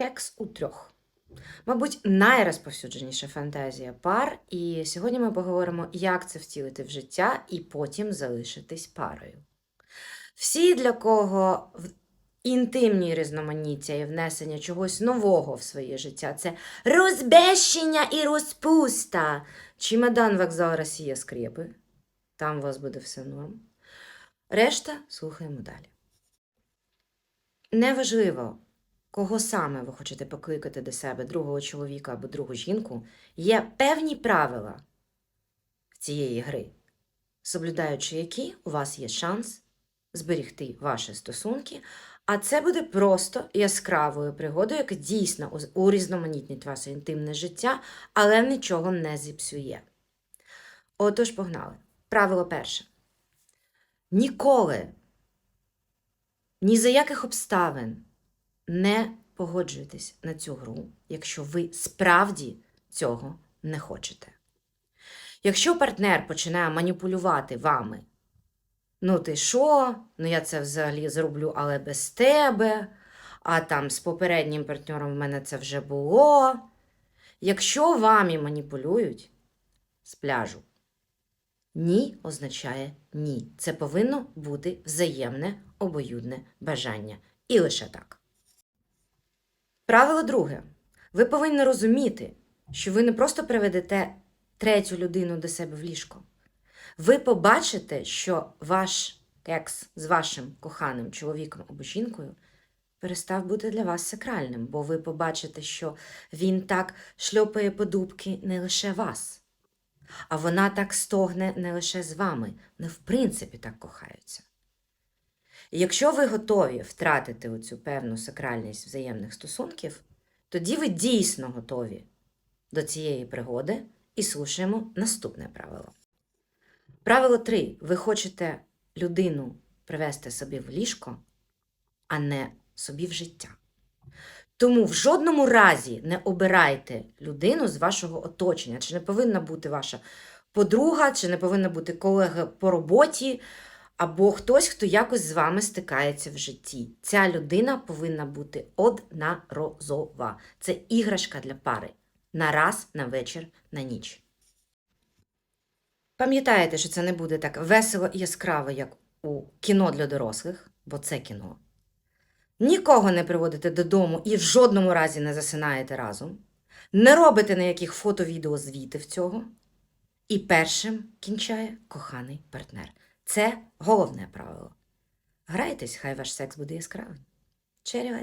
Кекс у трьох. Мабуть, найрозповсюдженіша фантазія пар, і сьогодні ми поговоримо, як це втілити в життя і потім залишитись парою. Всі, для кого інтимні різноманіття і внесення чогось нового в своє життя це розбещення і розпуста. Чемодан вокзал Росія скрепи. Там у вас буде все норм. Решта слухаємо далі. Неважливо, кого саме ви хочете покликати до себе, другого чоловіка або другу жінку, є певні правила цієї гри, соблюдаючи які у вас є шанс зберігти ваші стосунки, а це буде просто яскравою пригодою, яка дійсно урізноманітнить ваше інтимне життя, але нічого не зіпсує. Отож, погнали. Правило перше. Ніколи, ні за яких обставин не погоджуйтесь на цю гру, якщо ви справді цього не хочете. Якщо партнер починає маніпулювати вами, ну ти що, ну я це взагалі зроблю, але без тебе, а там з попереднім партнером в мене це вже було. Якщо вами маніпулюють з пляжу, ні означає ні. Це повинно бути взаємне обоюдне бажання. І лише так. Правило друге. Ви повинні розуміти, що ви не просто приведете третю людину до себе в ліжко. Ви побачите, що ваш кекс з вашим коханим чоловіком або жінкою перестав бути для вас сакральним, бо ви побачите, що він так шльопає по дубки не лише вас, а вона так стогне не лише з вами, не в принципі так кохаються. Якщо ви готові втратити оцю певну сакральність взаємних стосунків, тоді ви дійсно готові до цієї пригоди і слушаємо наступне правило. Правило 3. Ви хочете людину привести собі в ліжко, а не собі в життя. Тому в жодному разі не обирайте людину з вашого оточення. Чи не повинна бути ваша подруга, чи не повинна бути колега по роботі, або хтось, хто якось з вами стикається в житті. Ця людина повинна бути одноразова. Це іграшка для пари. На раз, на вечір, на ніч. Пам'ятаєте, що це не буде так весело і яскраво, як у кіно для дорослих, бо це кіно. Нікого не приводите додому і в жодному разі не засинаєте разом. Не робите ніяких фото-відео звітів цього. І першим кінчає коханий партнер. Це головне правило. Грайтесь, хай ваш секс буде яскравим. Черівай!